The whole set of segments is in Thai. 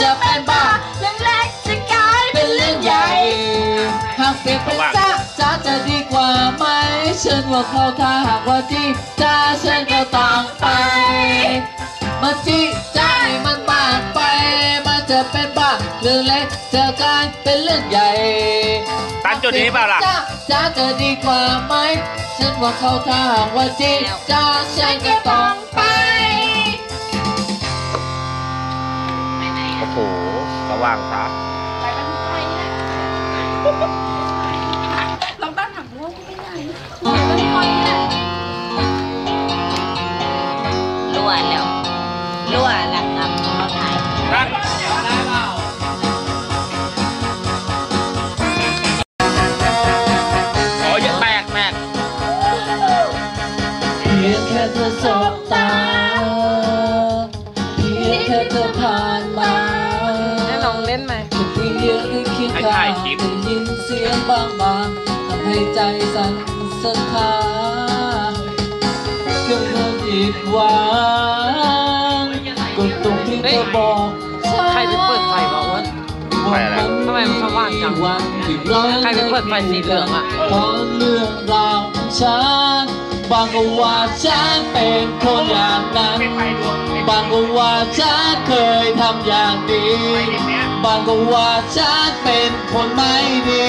จะเป็นบ้าเรื่องเล็กจะกลายเป็นเรื่องใหญ่หากเปลี่ยนเป็นจ้าจ้าจะดีกว่าไหมฉันว่าเขาถ้าหากว่าจีจ้าฉันก็ต้องไป มาจีจ้าให้มันมากไป มันจะเป็นบ้าเรื่องเล็กจะกลายเป็นเรื่องใหญ่ตันจุดนี้เปล่าล่ะจ้าจ้าจะดีกว่าไหมฉันว่าเขาถ้าหากว่าจีจ้าฉันก็ต้อง ว่างซะไปมันไปนะลองตั้งถามดูว่ากูไปไหนไปมันไปนะรั่วแล้วรั่วแล้วครับขอถ่ายนั่นโอ้ยแตกแตกเพียงแค่เธอสบตา เล่นไหมแค่เพียงได้คิดข่าวได้ยินเสียงบางบางๆทำให้ใจสั่นสะท้านก็เธอผิดหวังก็ตรงที่เธอบอกฉันใครไปเปิดไฟวะอ้วนว่ามันทำไมมันสว่างจังวันที่เราใครไปเปิดไฟสีเหลืองอะเพราะเรื่องราวของฉันบางก็ว่าฉันเป็นคนอย่างนั้น บางก็ว่าฉันเคยทำอย่างดี บางก็ว่าฉันเป็นคนไม่ดี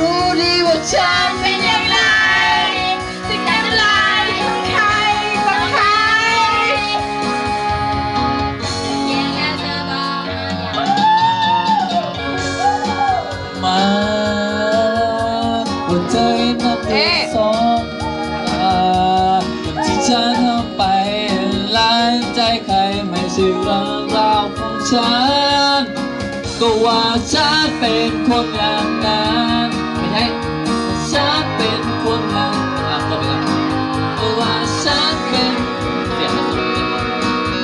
รู้ดีว่าฉันเป็นอย่างไรจะทำลายของใครต่อใครเพียงแค่เธอบอกมาว่าเธอนั้นเป็นสองตาที่ฉันทำไปล้านใจใครไม่ใช่เรื่องราวของฉันก็ว่าฉันเป็นคนอย่างนั้น ใช่ฉันเป็นคนอย่งอะต่อไปก่อนก็ว่าฉันเป็นเสียงมันสูงเกินไป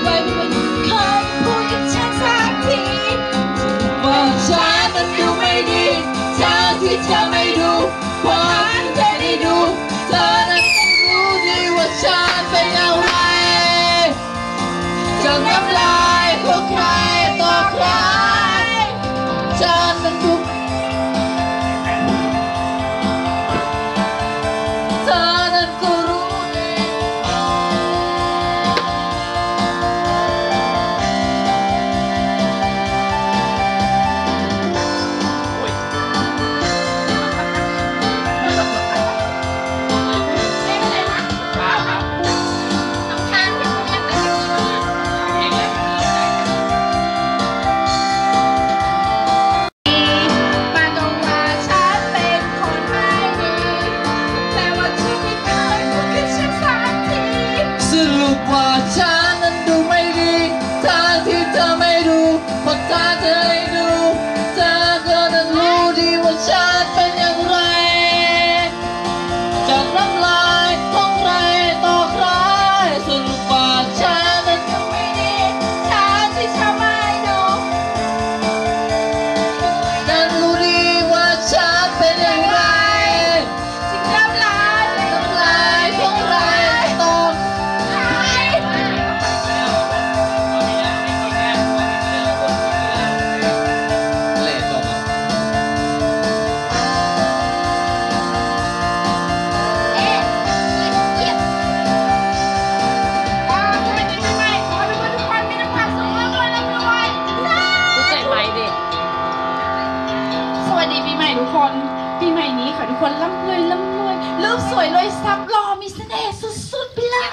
ไว้ไม่เคยพูดกับฉันสักทีว่าฉันนั้นดูไม่ดีฉันที่จะไม่ดูพราะที่เธอได้ดูเธอนั้นต้องรู้ดีว่าฉันเป็นอย่างไรจะน้ำลายของใคร รุป ดีปีใหม่ทุกคนปีใหม่นี้ขอให้ทุกคนร่ำรวยร่ำรวยรูปสวยรวยทรัพย์หล่อมีเสน่ห์สุดๆไปเลย